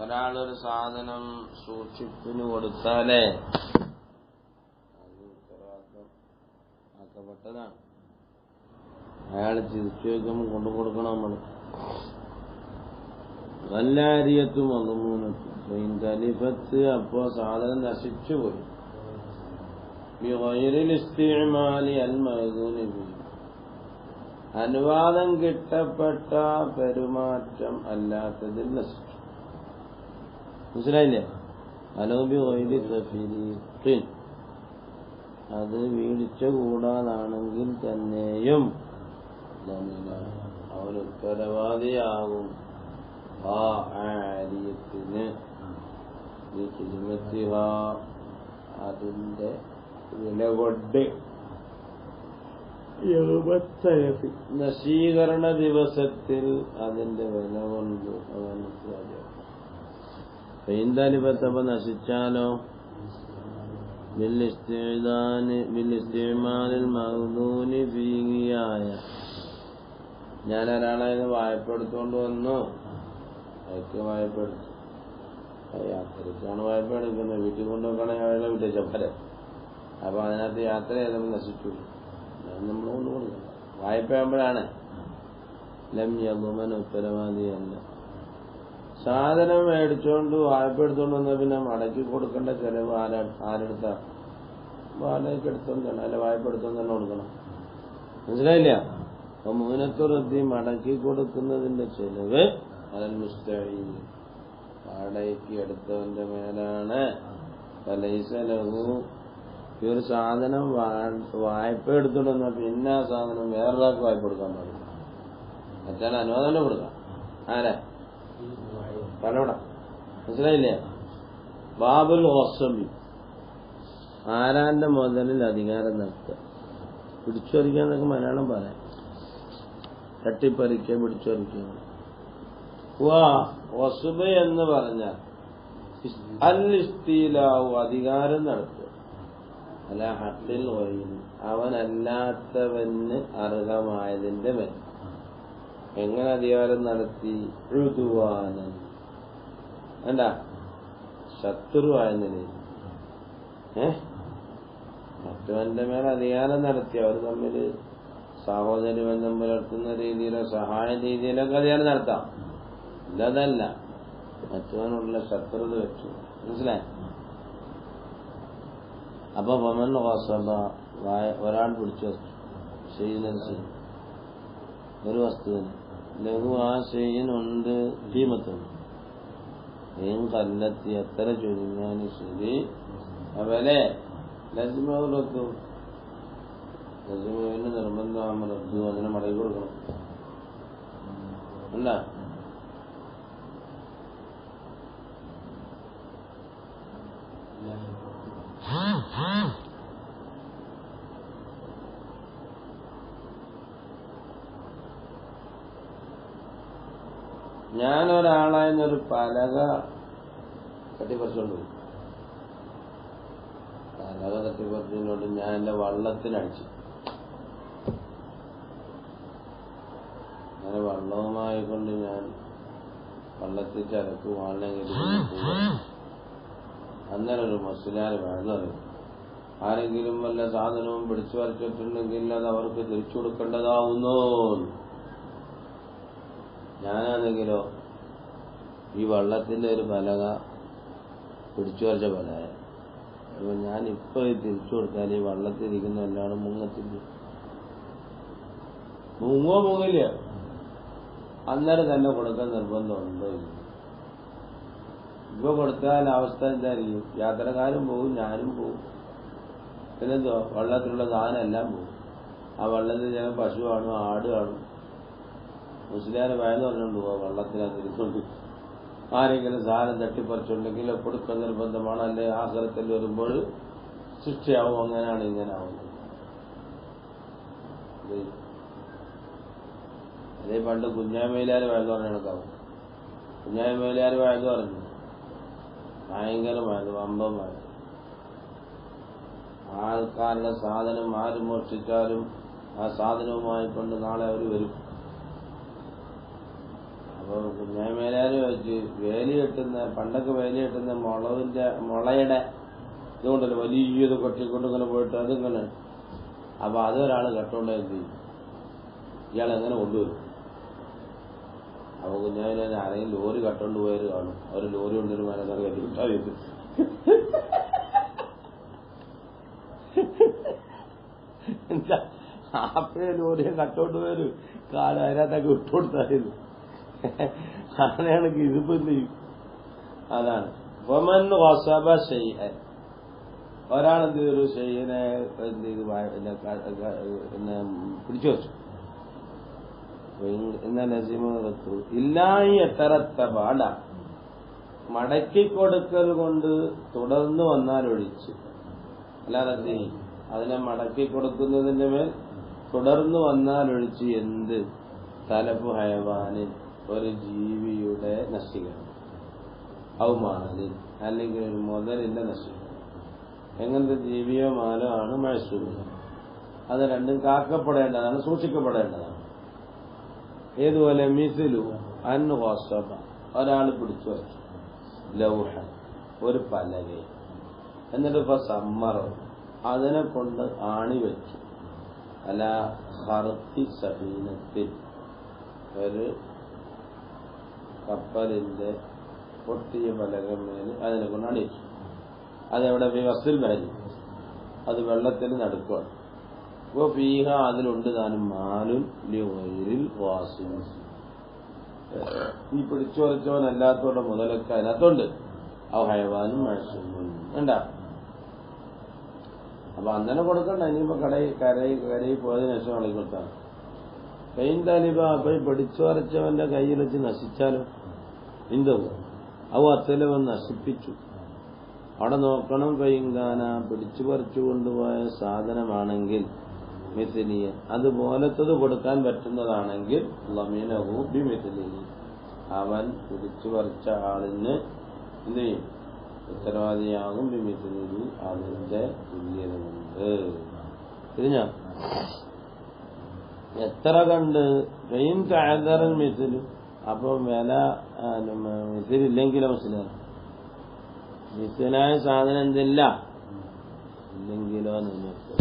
ഒരാളൊരു സാധനം സൂക്ഷിപ്പിന് കൊടുത്താലേ ആക്കപ്പെട്ടതാണ്. അയാൾ തിരിച്ചു വയ്ക്കുമ്പോൾ കൊണ്ടു കൊടുക്കണം നമ്മൾ വല്ലാരിയത്തും അതുമൂന്നത്തും അപ്പോ സാധനം നശിച്ചു പോയി. അനുവാദം കിട്ടപ്പെട്ട പെരുമാറ്റം അല്ലാത്തതിൽ നശിച്ചു. മനസ്സിലായില്ലേ? അലോബി വൈലി തഫീൻ അത് വീഴ്ച കൂടാതാണെങ്കിൽ തന്നെയും അവർ ഉത്തരവാദിയാകും. ആ ആര്യത്തിന്. അതിന്റെ വില കൊണ്ട്. നശീകരണ ദിവസത്തിൽ അതിന്റെ വില കൊണ്ട് അവൻ പെയിന്താലിപ്പത്തപ്പ നശിച്ചാലോ? ഫീങ്ങിയായ ഞാൻ ഒരാളെ വായ്പെടുത്തോണ്ട് വന്നു. അയക്ക് വായ്പെടുത്തു. യാത്രക്കാണ് വായ്പ എടുക്കുന്നത് വീട്ടിൽ കൊണ്ടുവെക്കണമെങ്കിൽ അയാളെ വിട്ടേച്ച അപ്പൊ അതിനകത്ത് യാത്ര ചെയ്തപ്പോൾ നശിച്ചു. നമ്മൾ കൊണ്ട് വായ്പയാകുമ്പോഴാണ് ലം ഉത്തരവാദി ഉത്തരവാദിയല്ല സാധനം മേടിച്ചോണ്ട് വായ്പ എടുത്തോണ്ട് വന്നാൽ പിന്നെ മടക്കി കൊടുക്കേണ്ട ചെലവ് ആരാ ആരെടുത്താ? വാടകയ്ക്ക് എടുത്തോണ്ടാണ് അല്ല വായ്പ എടുത്തോണ്ട് തന്നെ കൊടുക്കണം. മനസ്സിലായില്ല? അപ്പൊ മൂനത്തുറത്തി മടക്കി കൊടുക്കുന്നതിന്റെ ചെലവ് അലൽ മുസ്തഈൻ. വാടകയ്ക്ക് എടുത്തവന്റെ മേലാണ്. പലൈസ ലഹു ഈ ഒരു സാധനം വായ്പ എടുത്തിടുന്ന പിന്നെ ആ സാധനം വേറൊരാൾക്ക് വായ്പ കൊടുക്കാൻ പാടില്ല. മറ്റാൽ അനുവാദം കൊടുക്കാം? ആരാ? പലവിട. മനസ്സിലായില്ലേ? ബാബുൽ ഹോസബി ആരാന്റെ മുതലിൽ അധികാരം നടത്തുക പിടിച്ചൊരിക്കുക എന്നൊക്കെ മലയാളം പറയാം. തട്ടിപ്പറിക്കുക പിടിച്ചൊരിക്കുക. വാ വസുബ എന്ന് പറഞ്ഞാൽ അൽ ഇസ്തീലാവു അധികാരം നടത്തുക. അല്ല ഹത്തിൽ വൈന് അവനല്ലാത്തവന് അർഹമായതിന്റെ മേൽ. എങ്ങനെ അധികാരം നടത്തി? ഋതുവാനൻ എന്താ ശത്രുവായ നിലയിൽ. ഏ? മറ്റവന്റെ മേൽ അധികാരം നടത്തി. അവർ തമ്മിൽ സഹോദരി ബന്ധം പുലർത്തുന്ന രീതിയിലോ സഹായ രീതിയിലൊക്കെ അധികാരം നടത്താം. ഇല്ലതല്ല മറ്റവനുള്ള ശത്രുത വെച്ചു. മനസ്സിലായി? അപ്പൊ വമൻ വാസബ ഒരാൾ പിടിച്ചു വച്ചു ചെയ്യുന്നതിന് ഒരു വസ്തുവിന് ലഘു ആ ചെയ്യുന്നുണ്ട് ഭീമത്തുണ്ട് ഏം കല്ലെത്തി എത്ര ചുരുങ്ങാനും ശരി. അവരെ ലജ്മത്ത് ലജ്മുവിന് നിർബന്ധമാമറു അതിനെ മടക്കി കൊടുക്കണം. അല്ല. ഞാൻ പലക പലക തട്ടിപ്പറിച്ചോണ്ട് പോയി. പലക തട്ടിപ്പറിച്ചതിനോട് ഞാൻ എന്റെ വള്ളത്തിനടിച്ചു. അങ്ങനെ വള്ളവുമായി കൊണ്ട് ഞാൻ വള്ളത്തിൽ ചരക്ക് വാങ്ങണമെങ്കിൽ അന്നേരം ഒരു മസുലാർ വേണ്ടത് ആരെങ്കിലും വല്ല സാധനവും പിടിച്ചു വരച്ചിട്ടുണ്ടെങ്കിൽ അത് അവർക്ക് തിരിച്ചു കൊടുക്കേണ്ടതാവുന്നു ഞാനാണെങ്കിലോ ഈ വള്ളത്തിന്റെ ഒരു പലക പിടിച്ചു വരച്ച പലക. അപ്പൊ ഞാൻ ഇപ്പൊ തിരിച്ചു കൊടുത്താൽ ഈ വള്ളത്തിൽ ഇരിക്കുന്ന എല്ലാവരും മുങ്ങത്തില്ല. മുങ്ങോ മുങ്ങില്ല. അന്നേരം തന്നെ കൊടുക്കാൻ നിർബന്ധമുണ്ടോ ഇല്ല. ഇപ്പൊ കൊടുത്താൽ അവസ്ഥ എന്തായിരിക്കും? യാത്രക്കാരും പോകും ഞാനും പോകും പിന്നെന്തോ വള്ളത്തിലുള്ള സാധനം എല്ലാം പോകും ആ വള്ളത്തിൽ ചില പശു കാണും ആട് കാണും. മുസ്ലിയാരെ വയന്ന് പറഞ്ഞുകൊണ്ട് പോവാ വെള്ളത്തിനകത്തിരിക്കൊണ്ട് ആരെങ്കിലും സാധനം തട്ടിപ്പറിച്ചുണ്ടെങ്കിൽ കൊടുക്കാൻ നിർബന്ധമാണ്. അല്ലെ ആഹ്റത്തിൽ വരുമ്പോൾ ശിക്ഷയാവും അങ്ങനെയാണ് ഇങ്ങനെ ആവുന്നത്. അതേ പണ്ട് കുഞ്ഞാമേലാര് വയന്ന് പറഞ്ഞെടുക്കാവും കണക്കാവും കുഞ്ഞാമേലാര് വയന്ന് പറഞ്ഞു. ഭയങ്കരമായത് വമ്പമായത് ആൾക്കാരുടെ സാധനം ആര് മോഷ്ടിച്ചാലും ആ സാധനവുമായി കൊണ്ട് നാളെ അവർ വരും. അപ്പൊ കുഞ്ഞാമേലാര് വെച്ച് വേലി കെട്ടുന്ന പണ്ടൊക്കെ വേലി കെട്ടുന്ന മുളവിന്റെ മുളയുടെ ഇതുകൊണ്ടല്ലോ വലിയത് കൊട്ടിക്കൊണ്ട് ഇങ്ങനെ പോയിട്ട് അതിങ്ങനെ. അപ്പൊ അതൊരാൾ ചെയ്യും? ഇയാൾ എങ്ങനെ കൊണ്ടുവരും. അപ്പൊ കുഞ്ഞാവിനെ ആരെങ്കിലും ലോറി കെട്ടോണ്ട് പോയത് കാണും. ഒരു ലോറി കൊണ്ടൊരു മനസ്സറി കെട്ടി വിട്ടാൽ. എന്താ? ലോറിയെ കട്ടോട്ട് വരും കാലം അതിനകത്തൊക്കെ വിട്ടുകൊടുത്തായിരുന്നു അങ്ങനെയാണ് ഇതിപ്പോ എന്ത് ചെയ്യും? അതാണ്. ഒമൻ വസബ ഷെയ്ഹൻ ഒരാളെന്ത് ചെയ്തൊരു ഷെയ്ഹിനെ എന്ത് ചെയ്തു? പിന്നെ പിടിച്ചു വെച്ചു. എന്ന നസീമു ഇല്ലായി എത്തരത്ത പാട മടക്കി കൊടുക്കൽ കൊണ്ട് തുടർന്ന് വന്നാൽ ഒഴിച്ച്. അല്ലാതെ എന്ത്? അതിനെ മടക്കി കൊടുക്കുന്നതിന്റെ മേൽ തുടർന്ന് വന്നാൽ ഒഴിച്ച് എന്ത്? തലപ്പ് ഹയവാനിൽ ഒരു ജീവിയുടെ നശീകരണം ഔമാനിൽ അല്ലെങ്കിൽ ഒരു മുതലിന്റെ നശീകരണം എങ്ങനത്തെ ജീവിയോ മാനോ ആണ് മഴസൂര്യം അത് രണ്ടും കാക്കപ്പെടേണ്ടതാണ് സൂക്ഷിക്കപ്പെടേണ്ടതാണ്. ഏതുപോലെ? മിസിലു അൻ ഹോസബ ഒരാൾ പിടിച്ചു വച്ചു. ലൗഹ ഒരു പലക. എന്നിട്ട് ഇപ്പൊ സമ്മറം അതിനെ കൊണ്ട് ആണി വെച്ചു. അല്ല ഹർത്തി സഹീനത്തിൽ ഒരു കപ്പലിന്റെ പൊട്ടിയ പലകമേൽ അതിനെ കൊണ്ട് അണിയിച്ചു. അതെവിടെ? വസിൽ വാരി അത് വെള്ളത്തിൽ നടുക്കുവാണ്. ഇപ്പൊ ഫീഹ അതിലുണ്ട്. താനും മാലും ലിവൈരിൽ വാസിൻ ഈ പിടിച്ചുറച്ചവനല്ലാത്തവരുടെ മുതലൊക്കെ അതിനകത്തുണ്ട്. ആ ഹയവാനും മഴസും അപ്പൊ അങ്ങനെ കൊടുക്കണ്ട. ഇനിയിപ്പോ കടയിൽ കരയിൽ കരയിൽ പോയതിനു ശേഷം കളി കൊടുത്താണ് പെയിൻ താലിബ അപ്പൊ പിടിച്ചുറച്ചവന്റെ കയ്യിൽ വെച്ച് നശിച്ചാലോ? എന്തോ അവ അത്തലവൻ നശിപ്പിച്ചു. അവിടെ നോക്കണം പെയിങ്കാന പിടിച്ചു പറിച്ചു കൊണ്ടുപോയ സാധനമാണെങ്കിൽ മിഥിലിയ അതുപോലത്തത് കൊടുക്കാൻ പറ്റുന്നതാണെങ്കിൽ ലമീനഹു ബി അവൻ പിടിച്ചു പറിച്ച ആളിന് എന്ത് ചെയ്യും? ഉത്തരവാദിയാകും ബി മിഥിലിഹി അതിന്റെ തുല്യത കൊണ്ട് തിരിഞ്ഞ? എത്ര കണ്ട്? പെയിൻ താഴ്തറൻ മിഥിലു. അപ്പൊ വില മിസിലില്ലെങ്കിലോ മനസ്സിലാണ് മിസിലായ സാധനം എന്തില്ല? ഇല്ലെങ്കിലോ നിങ്ങൾക്ക്